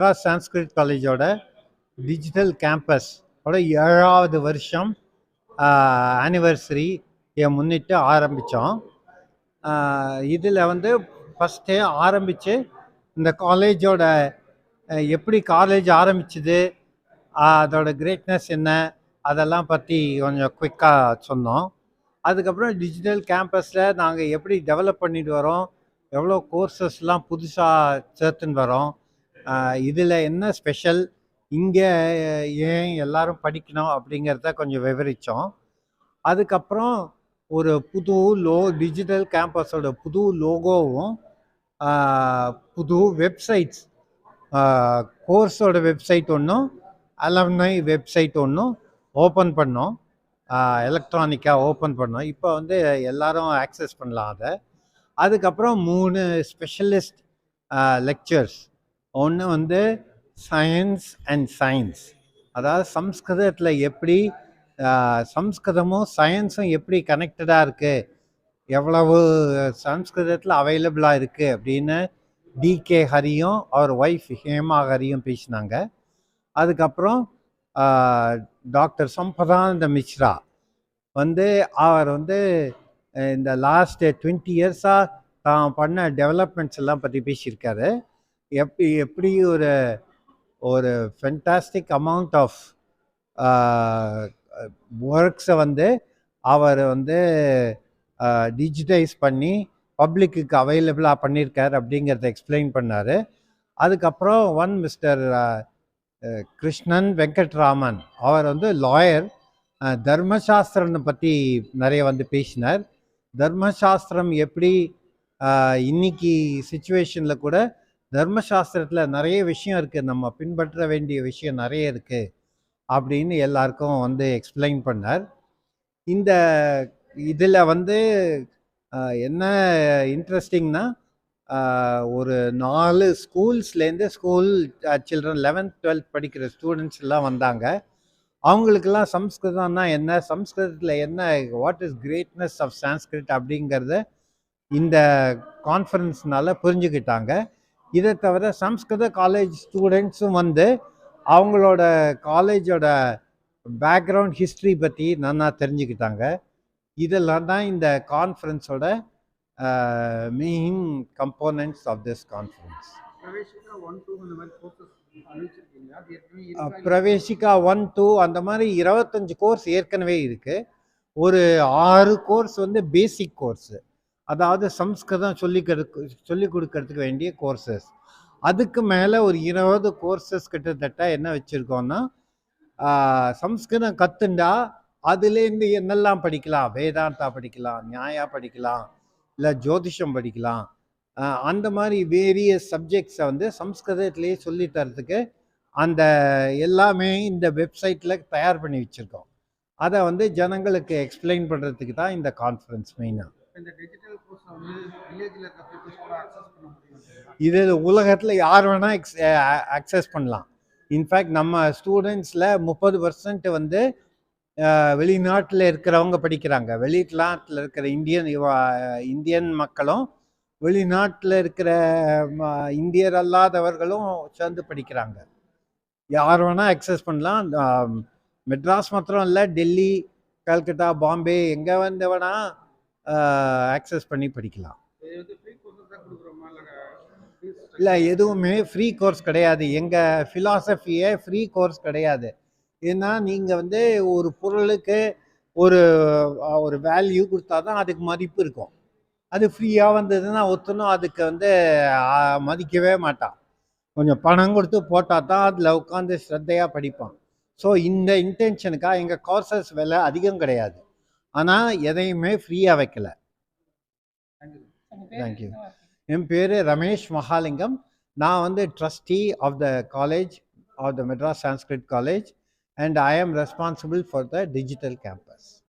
மெட்ராஸ் சான்ஸ்கிரிட் காலேஜோட digital campus ஓட ஏழாவது வருஷம் ஆனிவர்சரி முன்னிட்டு ஆரம்பித்தோம் இதில் வந்து ஃபஸ்ட்டே ஆரம்பித்து இந்த காலேஜோட எப்படி காலேஜ் ஆரம்பிச்சது அதோட கிரேட்னஸ் என்ன அதெல்லாம் பற்றி கொஞ்சம் குயிக்காக சொன்னோம். அதுக்கப்புறம் டிஜிட்டல் கேம்பஸில் நாங்கள் எப்படி டெவலப் பண்ணிட்டு வரோம் எவ்வளோ கோர்சஸ்லாம் புதுசாக சேர்த்துன்னு வரோம் இதில் என்ன ஸ்பெஷல் இங்கே ஏன் எல்லாரும் படிக்கணும் அப்படிங்கிறத கொஞ்சம் விவரித்தோம் அதுக்கப்புறம் ஒரு புது லோ டிஜிட்டல் கேம்பஸோட புது லோகோவும் புது வெப்சைட்ஸ் கோர்ஸோட வெப்சைட் ஒன்றும் அலம்னை வெப்சைட் ஒன்றும் ஓப்பன் பண்ணோம். எலக்ட்ரானிக்காக ஓப்பன் பண்ணோம். இப்போ வந்து எல்லாரும் ஆக்சஸ் பண்ணலாம் அதை. அதுக்கப்புறம் மூணு ஸ்பெஷலிஸ்ட் லெக்சர்ஸ் ஒன்று வந்து சயின்ஸ் அண்ட் சயின்ஸ் அதாவது சம்ஸ்கிருதத்தில் எப்படி சம்ஸ்கிருதமும் சயின்ஸும் எப்படி கனெக்டடாக இருக்குது எவ்வளவு சம்ஸ்கிருதத்தில் அவைலபிளாக இருக்குது அப்படின்னு டிகே ஹரியும் அவர் ஒய்ஃப் ஹேமா ஹரியும் பேசினாங்க. அதுக்கப்புறம் டாக்டர் சம்பதானந்த மிஸ்ரா வந்து அவர் வந்து இந்த லாஸ்ட் டுவெண்ட்டி இயர்ஸாக தான் பண்ண டெவலப்மெண்ட்ஸ் எல்லாம் பற்றி பேசியிருக்காரு. எப்படி எப்படி ஒரு ஒரு ஃபென்டாஸ்டிக் அமௌண்ட் ஆஃப் ஒர்க்ஸை வந்து அவர் வந்து டிஜிட்டைஸ் பண்ணி பப்ளிக்குக்கு அவைலபிளாக பண்ணியிருக்கார் அப்படிங்கிறத எக்ஸ்பிளைன் பண்ணார். அதுக்கப்புறம் ஒன் மிஸ்டர் கிருஷ்ணன் வெங்கட்ராமன் அவர் வந்து லாயர் தர்மசாஸ்திரனை பற்றி நிறைய வந்து பேசினார். தர்மசாஸ்திரம் எப்படி இன்னைக்கு சுச்சுவேஷனில் கூட தர்மசாஸ்திரத்தில் நிறைய விஷயம் இருக்குது நம்ம பின்பற்ற வேண்டிய விஷயம் நிறைய இருக்குது அப்படின்னு எல்லாருக்கும் வந்து எக்ஸ்பிளைன் பண்ணார். இந்த இதில் வந்து என்ன இன்ட்ரெஸ்டிங்னா ஒரு நாலு ஸ்கூல்ஸ்லேருந்து ஸ்கூல் சில்ட்ரன் லெவன்த் டுவெல்த் படிக்கிற ஸ்டூடெண்ட்ஸ் எல்லாம் வந்தாங்க. அவங்களுக்கெல்லாம் சம்ஸ்கிருதம்னா என்ன சம்ஸ்கிருதத்தில் என்ன what is greatness of Sanskrit அப்படிங்கிறத இந்த கான்ஃபரன்ஸ்னால புரிஞ்சுக்கிட்டாங்க. இதை தவிர சம்ஸ்கிருத காலேஜ் ஸ்டூடெண்ட்ஸும் வந்து அவங்களோட காலேஜோட பேக்ரவுண்ட் ஹிஸ்ட்ரி பற்றி நல்லா தெரிஞ்சுக்கிட்டாங்க. இதெல்லாம் தான் இந்த கான்ஃபரன்ஸோட main components of this conference Praveshika one two அந்த மாதிரி இருபத்தஞ்சு கோர்ஸ் ஏற்கனவே இருக்கு. ஒரு ஆறு கோர்ஸ் வந்து பேசிக் கோர்ஸ் அதாவது சம்ஸ்கிருதம் சொல்லி சொல்லி கொடுக்கறதுக்கு வேண்டிய கோர்சஸ் அதுக்கு மேலே ஒரு இருபது கோர்சஸ் கிட்டத்தட்ட என்ன வச்சுருக்கோன்னா சம்ஸ்கிருதம் கற்றுண்டா அதுலேருந்து என்னெல்லாம் படிக்கலாம்? வேதாந்தா படிக்கலாம் நியாயா படிக்கலாம் இல்லை ஜோதிஷம் படிக்கலாம். அந்த மாதிரி வேரியஸ் சப்ஜெக்ட்ஸை வந்து சம்ஸ்கிருதத்திலேயே சொல்லித்தரத்துக்கு அந்த எல்லாமே இந்த வெப்சைட்டில் தயார் பண்ணி வச்சுருக்கோம். அதை வந்து ஜனங்களுக்கு எக்ஸ்பிளைன் பண்ணுறதுக்கு தான் இந்த கான்ஃபரன்ஸ் மெயினாக இந்த டிஜிட்டல் கோர்ஸ் வந்து இருக்க பீப்புள்ஸ் கூட அக்சஸ் பண்ண முடியும். இது உலகத்தில் யார் வேணால் எக்ஸ் அக்சஸ் பண்ணலாம். இன்ஃபேக்ட் நம்ம ஸ்டூடெண்ட்ஸில் முப்பது பர்சன்ட் வந்து வெளிநாட்டில் இருக்கிறவங்க படிக்கிறாங்க. வெளிநாட்டில் இருக்கிற இந்தியன் இந்தியன் மக்களும் வெளிநாட்டில் இருக்கிற ம- இந்தியர் அல்லாதவர்களும் சேர்ந்து படிக்கிறாங்க. யார் வேணால் அக்சஸ் பண்ணலாம். மெட்ராஸ் மாத்திரம் இல்லை டெல்லி கல்கட்டா பாம்பே எங்கே வந்து அக்சஸ் பண்ணி படிக்கலாம். இல்லை எதுவுமே ஃப்ரீ கோர்ஸ் கிடையாது. எங்கள் ஃபிலாசபியே ஃப்ரீ கோர்ஸ் கிடையாது. ஏன்னா நீங்கள் வந்து ஒரு பொருளுக்கு ஒரு ஒரு வேல்யூ கொடுத்தா தான் அதுக்கு மதிப்பு இருக்கும். அது ஃப்ரீயாக வந்ததுன்னா ஒருத்தனும் அதுக்கு வந்து மதிக்கவே மாட்டான். கொஞ்சம் பணம் கொடுத்து போட்டால் தான் அதில் உட்காந்து ஸ்ரத்தையாக படிப்பான். ஸோ இந்த இன்டென்ஷனுக்காக எங்கள் கோர்சஸ் விலை அதிகம் கிடையாது. ஆனால் எதையுமே ஃப்ரீயாக வைக்கல. தேங்க்யூ என் பேர் ரமேஷ் மகாலிங்கம். நான் வந்து trustee of the college of the Madras Sanskrit college and I am responsible for the digital campus